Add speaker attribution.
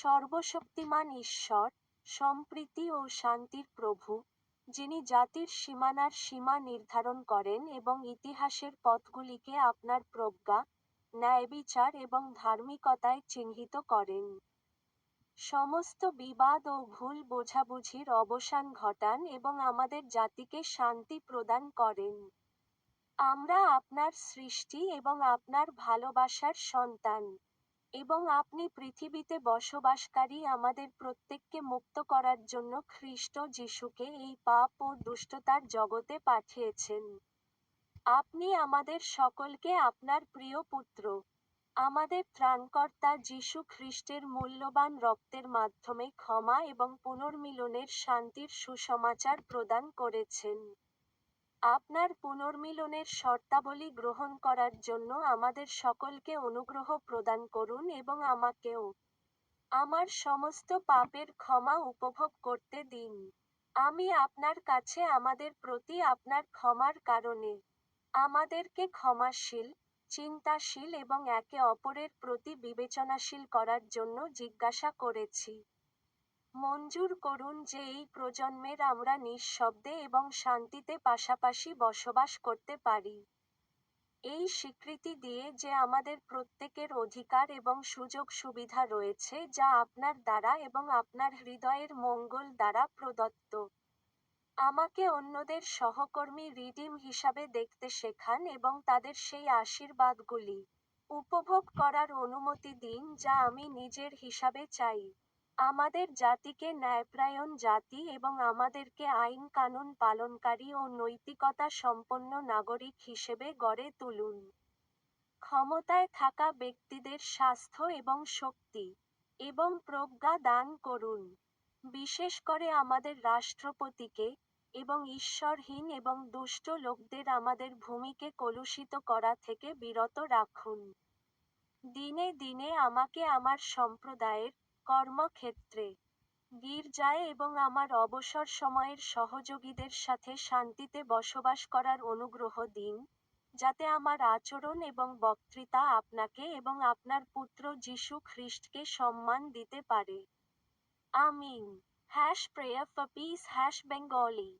Speaker 1: সর্বশক্তিমান ঈশ্বর, সম্প্রীতি ও শান্তির প্রভু, যিনি জাতির সীমানার সীমা নির্ধারণ করেন এবং ইতিহাসের পথগুলিকে আপনার প্রজ্ঞা, ন্যায়বিচার এবং ধার্মিকতায় চিহ্নিত করেন। সমস্ত বিবাদ ও ভুল বোঝাবুঝির অবসান ঘটান এবং আমাদের জাতিকে শান্তি প্রদান করেন। আমরা আপনার সৃষ্টি এবং আপনার ভালোবাসার সন্তান। এবং আপনি পৃথিবীতে বসবাসকারী আমাদের প্রত্যেককে মুক্ত করার জন্য খ্রিস্ট যিশুকে এই পাপ ও দুষ্টতার জগতে পাঠিয়েছেন। আপনি আমাদের সকলকে আপনার প্রিয় পুত্র, আমাদের ত্রাণকর্তা যীশু খ্রিস্টের মূল্যবান রক্তের মাধ্যমে ক্ষমা এবং পুনর্মিলনের শান্তির সুসমাচার প্রদান করেছেন। আপনার পুনর্মিলনের শর্তাবলী গ্রহণ করার জন্য আমাদের সকলকে অনুগ্রহ প্রদান করুন এবং আমাকেও আমার সমস্ত পাপের ক্ষমা উপভোগ করতে দিন। আমি আপনার কাছে আমাদের প্রতি আপনার ক্ষমার কারণে আমাদেরকে ক্ষমাশীল, চিন্তাশীল এবং একে অপরের প্রতি বিবেচনাশীল করার জন্য জিজ্ঞাসা করেছি। মঞ্জুর করুন যে এই প্রজন্মের আমরা নিঃশব্দে এবং শান্তিতে পাশাপাশি বসবাস করতে পারি। এই স্বীকৃতি দিয়ে যে আমাদের প্রত্যেকের অধিকার এবং সুযোগ সুবিধা রয়েছে যা আপনার দ্বারা এবং আপনার হৃদয়ের মঙ্গল দ্বারা প্রদত্ত। আমাকে অন্যদের সহকর্মী রিডিম হিসাবে দেখতে শেখান এবং তাদের সেই আশীর্বাদগুলি উপভোগ করার অনুমতি দিন যা আমি নিজের হিসাবে চাই। আমাদের জাতিকে ন্যায়পরায়ণ জাতি এবং আমাদেরকে আইন কানুন পালনকারী ও নৈতিকতা সম্পন্ন নাগরিক হিসেবে গড়ে তুলুন। ক্ষমতায় থাকা ব্যক্তিদের স্বাস্থ্য এবং শক্তি এবং প্রজ্ঞা দান করুন। বিশেষ করে আমাদের রাষ্ট্রপতিকে, এবং ঈশ্বরহীন এবং দুষ্ট লোকদের আমাদের ভূমিকে কলুষিত করা থেকে বিরত রাখুন। দিনে দিনে আমাকে আমার সম্প্রদায়ের, কর্মক্ষেত্রে, গির্জায় এবং আমার অবসর সময়ের সহযোগীদের সাথে শান্তিতে বসবাস করার অনুগ্রহ দিন, যাতে আমার আচরণ এবং বক্তৃতা আপনাকে এবং আপনার পুত্র যীশু খ্রিস্টকে সম্মান দিতে পারে। আমিন। Hash prayer peace hash Bengali